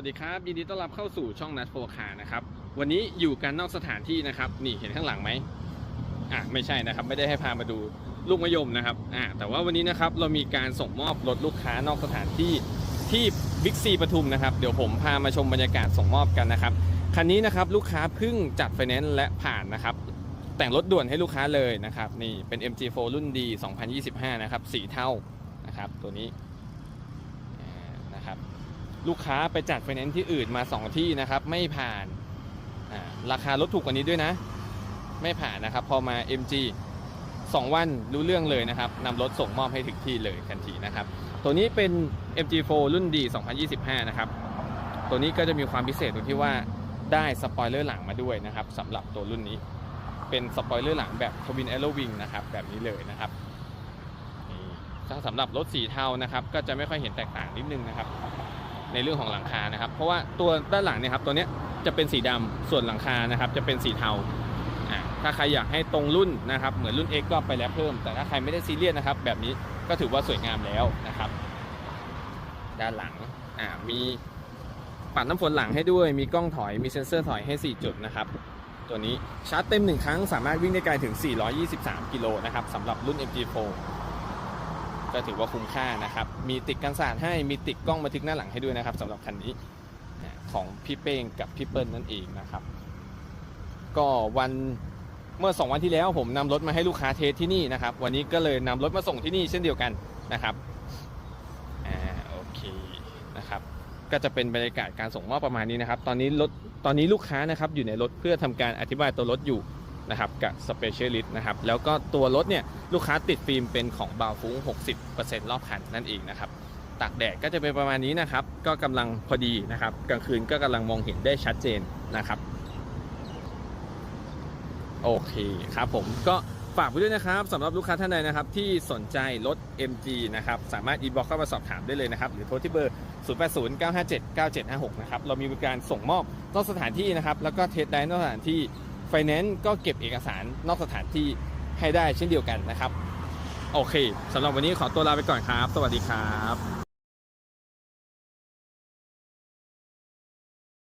สวัสดีครับยินดีต้อนรับเข้าสู่ช่องนัดโฟคานะครับวันนี้อยู่กันนอกสถานที่นะครับ นี่เห็นข้างหลังไหมอะไม่ใช่นะครับ ไม่ได้ให้พามาดูลูกมะยมนะครับอะแต่ว่าวันนี้นะครับเรามีการส่งมอบรถลูกค้านอกสถานที่ที่บิ๊กซีปทุมนะครับ เดี๋ยวผมพามาชมบรรยากาศส่งมอบกันนะครับคันนี้นะครับลูกค้าเพิ่งจัดไฟแนนซ์และผ่านนะครับ แต่งรถด่วนให้ลูกค้าเลยนะครับนี่เป็น MG4 รุ่นดี 2025 นะครับสีเทานะครับตัวนี้ ลูกค้าไปจัดไฟแนนซ์ที่อื่นมา 2 ที่นะครับ ไม่ผ่านราคารถถูกกว่านี้ด้วยนะ ไม่ผ่านนะครับ พอมา MG 2 วันรู้เรื่องเลยนะครับนำรถส่งมอบให้ถึงที่เลยทันทีนะครับ ตัวนี้เป็น MG4 รุ่นดี2025 นะครับ ตัวนี้ก็จะมีความพิเศษตรงที่ว่าได้สปอยเลอร์หลังมาด้วยนะครับสำหรับตัวรุ่นนี้ เป็นสปอยเลอร์หลังแบบทวินแอโรวิงนะครับ แบบนี้เลยนะครับถ้าสำหรับรถสีเทานะครับ ก็จะไม่ค่อยเห็นแตกต่างนิดนึงนะครับ ในเรื่องของหลังคานะครับ เพราะว่าตัวด้านหลังเนี่ยครับตัวเนี้ยจะเป็นสีดำส่วนหลังคานะครับจะเป็นสีเทาถ้าใครอยากให้ตรงรุ่นนะครับเหมือนรุ่น X ก็ไปแล้วเพิ่ม แต่ถ้าใครไม่ได้ซีเรียสนะครับ แบบนี้ก็ถือว่าสวยงามแล้วนะครับ ด้านหลังมีปัดน้ำฝนหลังให้ด้วย มีกล้องถอย มีเซ็นเซอร์ถอยให้ 4 จุดนะครับ ตัวนี้ชาร์จเต็ม 1 ครั้งสามารถวิ่งได้ไกลถึง 423 กิโลนะครับสำหรับรุ่น MG4 ก็ถือว่าคุ้มค่านะครับ มีติดกันสาดให้มีติดกล้องบันทึกหน้าหลังให้ด้วยนะครับสำหรับคันนี้ของพี่เป้งกับพี่เปิ้ลนั่นเองนะครับ ก็วันเมื่อ 2 วันที่แล้วผมนำรถมาให้ลูกค้าเทสที่นี่นะครับ วันนี้ก็เลยนำรถมาส่งที่นี่เช่นเดียวกันนะครับอ่าโอเคนะครับ ก็จะเป็นบรรยากาศการส่งมอบประมาณนี้นะครับ ตอนนี้รถตอนนี้ลูกค้านะครับอยู่ในรถเพื่อทำการอธิบายตัวรถอยู่ นะครับกับ Specialist นะครับแล้วก็ตัวรถเนี่ยลูกค้าติดฟิล์มเป็นของบาวฟุ้ง 60%รอบคันนั่นเองนะครับตากแดดก็จะเป็นประมาณนี้นะครับ ก็กำลังพอดีนะครับ กลางคืนก็กำลังมองเห็นได้ชัดเจนนะครับ โอเคครับผมก็ฝากไว้ด้วยนะครับสำหรับลูกค้าท่านใดนะครับ ที่สนใจรถ MG นะครับ สามารถอินบ็อกเข้ามาสอบถามได้เลยนะครับ หรือโทรที่เบอร์ 0809579756 นะครับ เรามีบริการส่งมอบนอกสถานที่นะครับ แล้วก็เทสได้นอกสถานที่ ไฟแนนซ์ก็เก็บเอกสารนอกสถานที่ให้ได้เช่นเดียวกันนะครับ โอเคสำหรับวันนี้ขอตัวลาไปก่อนครับ สวัสดีครับ